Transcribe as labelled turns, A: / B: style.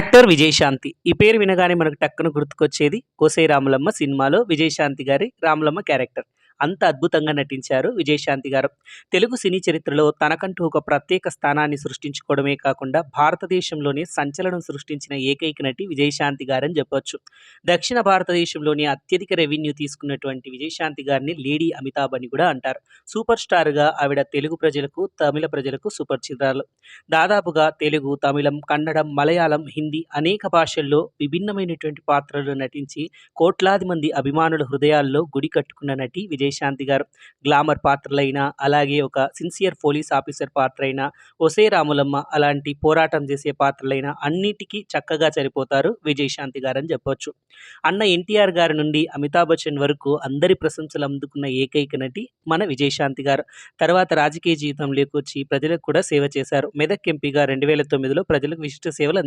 A: Actor Vijayashanti. ఈ పేరు వినగానే మనకు టక్కున గుర్తుకొచ్చేది కోసే రాములమ్మ సినిమాలో విజయశాంతి గారి రాములమ్మ క్యారెక్టర్. అంత అద్భుతంగా నటించారు విజయశాంతి గారు. తెలుగు సినీ చరిత్రలో తనకంటూ ఒక ప్రత్యేక స్థానాన్ని సృష్టించుకోవడమే కాకుండా భారతదేశంలోనే సంచలనం సృష్టించిన ఏకైక నటి విజయశాంతి గారని చెప్పొచ్చు. దక్షిణ భారతదేశంలోనే అత్యధిక రెవెన్యూ తీసుకున్నటువంటి విజయశాంతి గారిని లేడీ అమితాబ్ అని కూడా అంటారు. సూపర్ స్టార్గా ఆవిడ తెలుగు ప్రజలకు తమిళ ప్రజలకు సుపరిచితాలు దాదాపుగా తెలుగు తమిళం కన్నడం మలయాళం హిందీ అనేక భాషల్లో విభిన్నమైనటువంటి పాత్రలు నటించి కోట్లాది మంది అభిమానుల హృదయాల్లో గుడి కట్టుకున్న నటి విజయశాంతి గారు గ్లామర్ పాత్రలైన అలాగే ఒక సిన్సియర్ పోలీస్ ఆఫీసర్ పాత్ర అయినా ఒసే రాములమ్మ అలాంటి పోరాటం చేసే పాత్రలైన అన్నిటికీ చక్కగా సరిపోతారు విజయశాంతి గారు అని చెప్పొచ్చు. అన్న ఎన్టీఆర్ గారి నుండి అమితాబ్ బచ్చన్ వరకు అందరి ప్రశంసలు అందుకున్న ఏకైక నటి మన విజయశాంతి గారు. తర్వాత రాజకీయ జీవితంలోకి వచ్చి ప్రజలకు కూడా సేవ చేశారు. మెదక్ ఎంపీగా రెండు వేల తొమ్మిదిలో ప్రజలకు విశిష్ట సేవలు